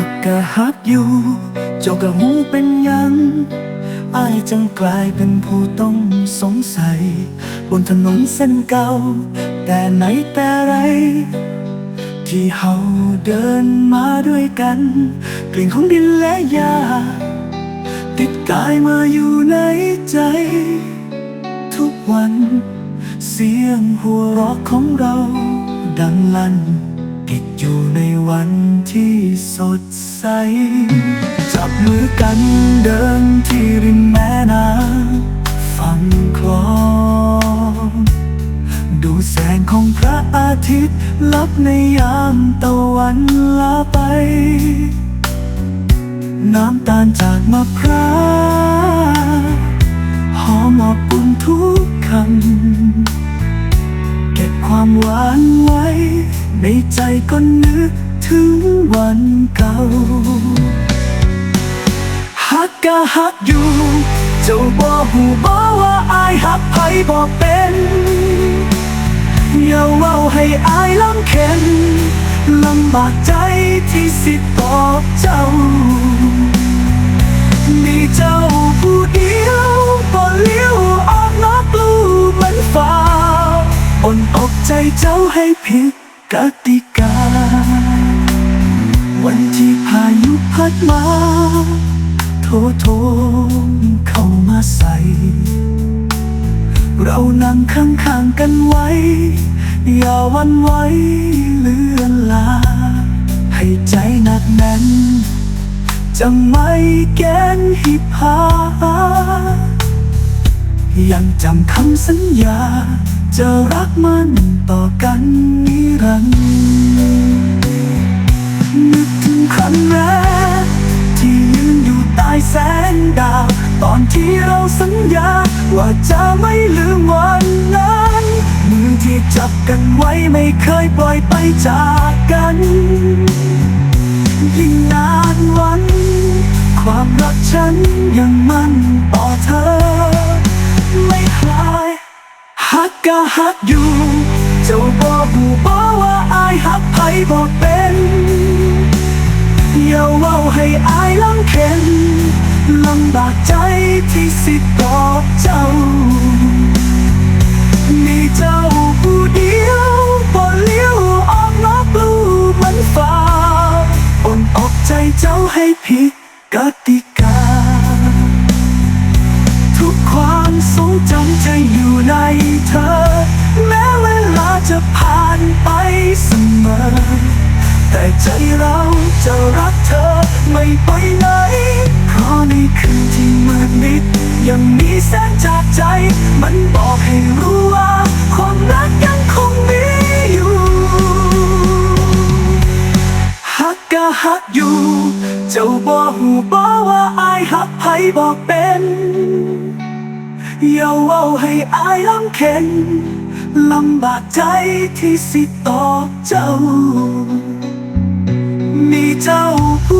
ากกะฮักอยู่ เจ้ากะหูเป็นยังอายจังกลายเป็นผู้ต้องสงสัย บนถนนเส้นเก่า แต่ไหนแต่ไร ที่เฮาเดินมาด้วยกัน กลิ่นของดินและหญ้าติดกายมาอยู่ในใจ ทุกวัน เสียงหัวเราะของเราดังลั่น ติดอยู่ในวันที่สดใส จับมือกันเดินที่ริมแม่น้ำฝั่งคลองดูแสงของพระอาทิตย์ลับในยามตะวันลาไป น้ำตาลจากมะพร้าวหอมอบอุ่นทุกคำเก็บความหวานไว ในใจก็นึกถึงวันเก่าฮักกะฮักอยู่ เจ้าบ่หูบ่ว่าอายฮักไผบ่เป็นอย่าเว้าให้อายลำเค็นลำบากใจที่สิตอบเจ้า มีเจ้าผู้เดียวบ่เลี้ยวออกนอกลูกเหมือนฟ้าอ่อนอกใจเจ้าให้ผิด กติกา วันที่พายุพัดมา โทโทเข้ามาใส่ เรานั่งข้างๆกันไว้ อย่าวันไหวเลื่อนลา ให้ใจหนักแน่นจะไม่แกนหิพา ยังจำคำสัญญา จะรักมันต่อกันนิรันดร์นึกถึงครั้งแรก ที่ยืนอยู่ใต้แสงดาว ตอนที่เราสัญญา ว่าจะไม่ลืมวันนั้นมือที่จับกันไว้ไม่เคยปล่อยไปจากกันยิ่งนานวัน ความรักฉันยังมั่นต่อเธอ ฮักก็ฮักอยู่ เจ้าบอกหูบอกว่าอายฮักไผบอกเป็นอย่าเว้าให้อายลำเค็นลำบากใจที่สิตอบเจ้า มีเจ้าผู้เดียวบ่เลี้ยวออกนอกลูเหมันฟ้าอ่อนอกใจเจ้าให้ผิดกติกา ทุกความทรงจำจะอยู่ใน มอแต่ใจเราจะรักเธอไม่ไปไหน เพราะในคืนที่มืดมิด ยังมีแสงจากใจ มันบอกให้รู้ว่า ความรักยังคงมีอยู่ฮักก็ฮักอยู่ เจ้าบอกหูบอกว่าอายฮักไผบอกเป็น อย่าเว้าให้อายลำเค็น ลำบากใจที่สิตอบเจ้า มีเจ้าผู้